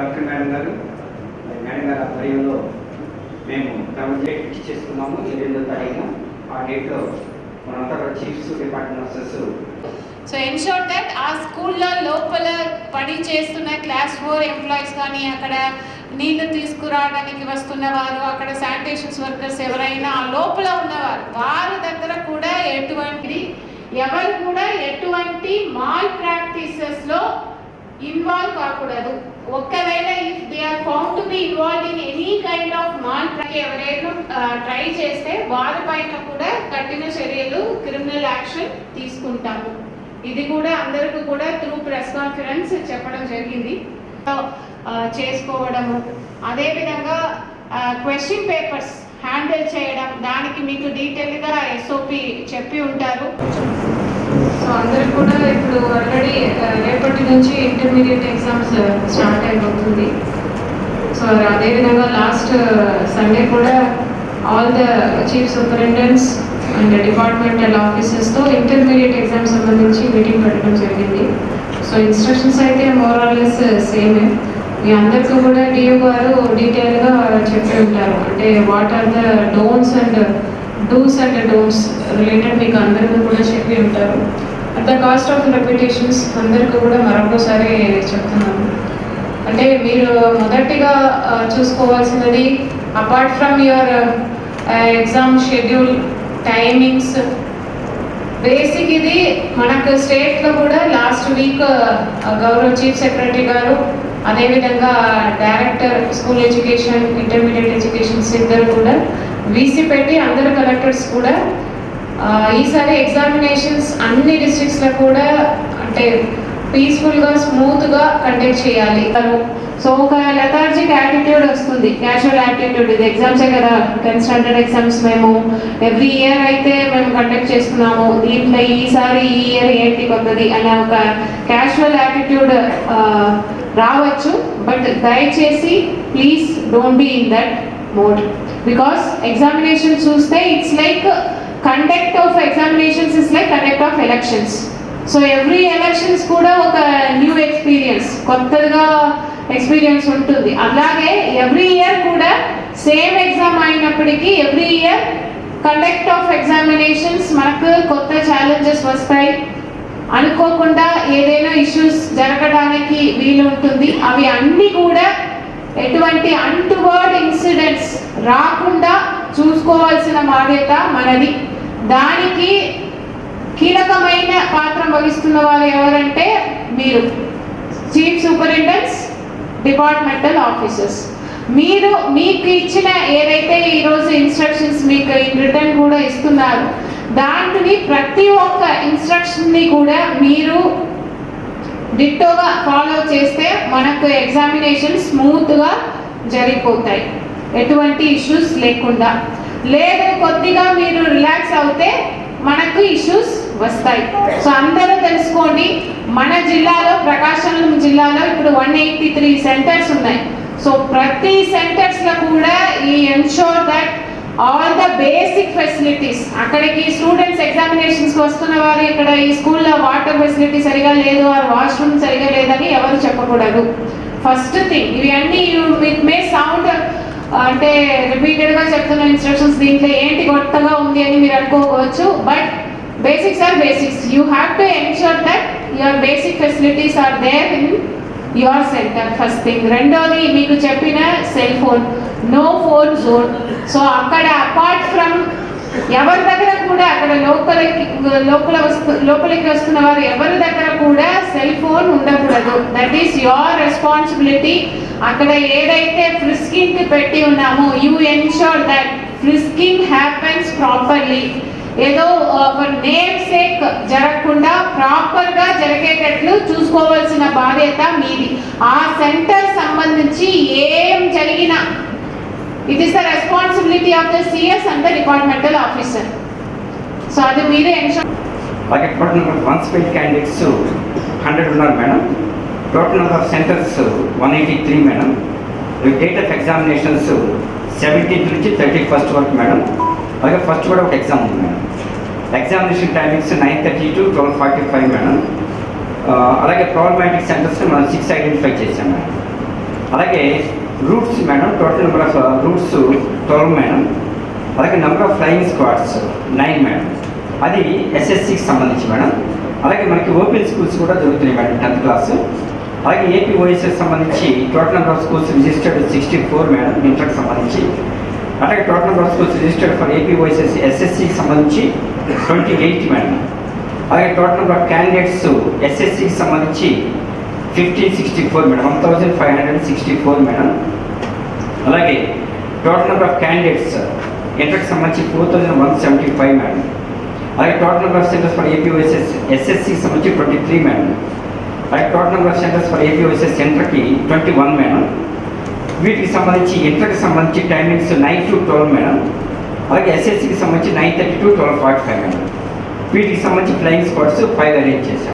Doctor madam గారు madam గారి ఆధ్వర్యంలో మేము డబుల్ డేట్ ఫిక్స్ చేసుకున్నాము ఎనిమిదో తారీఖు. ఆ డేట్లో మనంతా chiefs department officers so ensure that ఆ స్కూల్లో లోపల పని చేస్తున్న క్లాస్ ఫోర్ ఎంప్లాయీస్ కానీ అక్కడ నీళ్ళు తీసుకురావడానికి వస్తున్న వారు అక్కడ శానిటేషన్స్ వర్కర్స్ ఎవరైనా ఆ లోపల ఉన్నవారు వారి దగ్గర కూడా ఎటువంటి ఎవరు కూడా ఎటువంటి మాల్ ప్రాక్టీసెస్లో ఇన్వాల్వ్ కాకూడదు. ఒకవేళ if they are found to be involved in any kind of mal ఎవరైనా ట్రై చేస్తే వారిపైన కూడా కఠిన చర్యలు క్రిమినల్ యాక్షన్ తీసుకుంటాము ఇది కూడా అందరికీ కూడా త్రూ ప్రెస్ కాన్ఫరెన్స్ చెప్పడం జరిగింది. చేసుకోవడము. అదేవిధంగా క్వశ్చన్ పేపర్స్ హ్యాండిల్ చేయడం దానికి మీకు డీటెయిల్గా ఎస్ఓపి చెప్పి ఉంటారు. సో అందరికి కూడా ఇప్పుడు ఆల్రెడీ రేపటి నుంచి ఇంటర్మీడియట్ ఎగ్జామ్స్ స్టార్ట్ అయిపోతుంది. సో అదేవిధంగా లాస్ట్ సండే కూడా all the chief superintendents and departmental ఆఫీసెస్తో intermediate exam సంబంధించి మీటింగ్ పెట్టడం జరిగింది. సో ఇన్స్ట్రక్షన్స్ అయితే మోరాలెస్ సేమే మీ అందరికీ కూడా డిఓ గారు డీటెయిల్గా చెప్పి ఉంటారు. అంటే what are the don'ts and dos and don'ts related మీకు అందరికీ కూడా చెప్పి ఉంటారు. At the cost of reputations అందరికీ కూడా మరొకసారి చెప్తున్నాను. అంటే మీరు మొదటిగా చూసుకోవాల్సినది apart from your exam schedule timings basic ఇది మనకు స్టేట్లో కూడా last week Gaurav chief secretary గారు అదేవిధంగా director school education intermediate educations ఇద్దరు కూడా వీసీ పెట్టి అందరు కలెక్టర్స్ కూడా ఈసారి ఎగ్జామినేషన్స్ అన్ని డిస్ట్రిక్ట్స్లో కూడా అంటే పీస్ఫుల్గా స్మూత్గా కండక్ట్ చేయాలి. సో ఒక లెథార్జిక్ యాటిట్యూడ్ వస్తుంది. క్యాజువల్ యాటిట్యూడ్ ఇది ఎగ్జామ్సే కదా? టెన్త్ స్టాండర్డ్ ఎగ్జామ్స్ మేము ఎవ్రీ ఇయర్ అయితే మేము కండక్ట్ చేస్తున్నాము. దీంట్లో ఈసారి ఈ ఇయర్ ఏంటి కొత్తది? అనే ఒక క్యాజువల్ యాటిట్యూడ్ రావచ్చు బట్ దయచేసి please don't be in that mode because examination చూస్తే it's like conduct of examinations is like conduct of elections so every elections కూడా ఒక న్యూ ఎక్స్పీరియన్స్ కొత్తగా ఎక్స్పీరియన్స్ ఉంటుంది. అలాగే ఎవ్రీ ఇయర్ కూడా సేమ్ ఎగ్జామ్ అయినప్పటికీ every year conduct of examinations మనకు కొత్త ఛాలెంజెస్ వస్తాయి. అనుకోకుండా ఏదైనా ఇష్యూస్ జరగడానికి వీలు ఉంటుంది అవి అన్ని కూడా ఎటువంటి అంటువర్డ్ ఇన్సిడెంట్స్ రాకుండా చూసుకోవాల్సిన బాధ్యత మనది. దానికి కీలకమైన పాత్ర వహిస్తున్న వాళ్ళు ఎవరంటే మీరు. చీఫ్ సూపరింటెండెంట్స్ డిపార్ట్మెంటల్ ఆఫీసర్స్ మీరు మీకు ఇచ్చిన ఏదైతే ఈరోజు ఇన్స్ట్రక్షన్స్ మీకు ఇన్ రిటర్న్ కూడా ఇస్తున్నారు దాంట్ని ప్రతి ఒక్క ఇన్స్ట్రక్షన్ని కూడా మీరు డిట్టోగా ఫాలో చేస్తే మనకు ఎగ్జామినేషన్ స్మూత్గా జరిగిపోతాయి. ఎటువంటి ఇష్యూస్ లేకుండా. లేదు కొద్దిగా మీరు రిలాక్స్ అవుతే మనకు ఇష్యూస్ వస్తాయి. సో అందరూ తెలుసుకోండి మన జిల్లాలో ప్రకాశం జిల్లాలో ఇప్పుడు వన్ ఎయిటీ త్రీ సెంటర్స్ ఉన్నాయి. సో ప్రతి సెంటర్స్లో కూడా ఈ ensure that all the basic facilities అక్కడికి స్టూడెంట్స్ ఎగ్జామినేషన్స్ వస్తున్న వారు ఇక్కడ ఈ స్కూల్లో వాటర్ ఫెసిలిటీ సరిగా లేదు వారు వాష్రూమ్ సరిగా లేదని ఎవరు చెప్పకూడదు. ఫస్ట్ థింగ్ ఇవి అన్ని ఇట్ మే సౌండ్ అంటే రిపీటెడ్గా చెప్తున్న ఇన్స్ట్రక్షన్స్ దీంట్లో ఏంటి కొత్తగా ఉంది అని మీరు అనుకోవచ్చు but basics are basics you have to ensure that your basic facilities are there in your centre first thing రెండోది మీకు చెప్పిన cell phone no phone zone so అక్కడ అపార్ట్ ఫ్రమ్ ఎవరి దగ్గర కూడా అక్కడ లోపలికి లోపల వస్తు లోపలికి వస్తున్న వారు ఎవరి దగ్గర కూడా సెల్ ఫోన్ ఉండకూడదు. దట్ ఈస్ యువర్ రెస్పాన్సిబిలిటీ అక్కడ ఏదైతే ఫ్రిస్కింగ్ పెట్టి ఉన్నామో you ensure that frisking happens properly ఏదో ఫర్ నేమ్ సేక్ జరగకుండా ప్రాపర్గా జరిగేటట్లు చూసుకోవాల్సిన బాధ్యత మీది. ఆ సెంటర్ సంబంధించి ఏం జరిగినా it is the responsibility of the CS and the departmental officer so అది మీరే ఎన్షూర్ అలాగే టోటల్ వన్ క్యాండిడేట్స్ హండ్రెడ్ ఉన్నారు madam total number of centres one eighty three madam date of examinations seventeenth నుంచి thirty first వరకు madam అలాగే first కూడా ఒక exam ఉంది madam examination timings nine thirty to twelve forty five madam అలాగే problematic centres మనం six identify చేసాం madam. అలాగే routes madam total number of routes twelve madam. అలాగే number of flying squads nine madam. అది ఎస్ఎస్సికి సంబంధించి మేడం. అలాగే మనకి ఓపెన్ స్కూల్స్ కూడా దొరుకుతున్నాయి మేడం టెన్త్ క్లాస్ అలాగే ఏపీ ఓఎస్ఎస్ సంబంధించి total number of schools registered sixty four madam ఇంటర్కి సంబంధించి. అలాగే total number of schools registered for AP OSS ఎస్ఎస్సికి సంబంధించి ట్వంటీ ఎయిట్ మేడం. అలాగే టోటల్ నెంబర్ ఆఫ్ క్యాండిడేట్స్ ఎస్ఎస్సికి సంబంధించి fifteen sixty four madam one thousand five hundred sixty four madam అలాగే total number of candidates ఇంటర్కి సంబంధించి four thousand one seventy five madam అలాగే total number of centres for APOSS ఎస్ఎస్సికి సంబంధించి twenty three madam అలాగే total number of centres for APOSS సెంటర్కి twenty one madam వీటికి సంబంధించి ఇంటర్కి సంబంధించి timings nine to twelve madam అలాగే ఎస్ఎస్సికి సంబంధించి nine thirty to twelve forty five madam వీటికి సంబంధించి ఫ్లయింగ్ స్పాట్స్ ఫైవ్ అరేంజ్ చేశాం.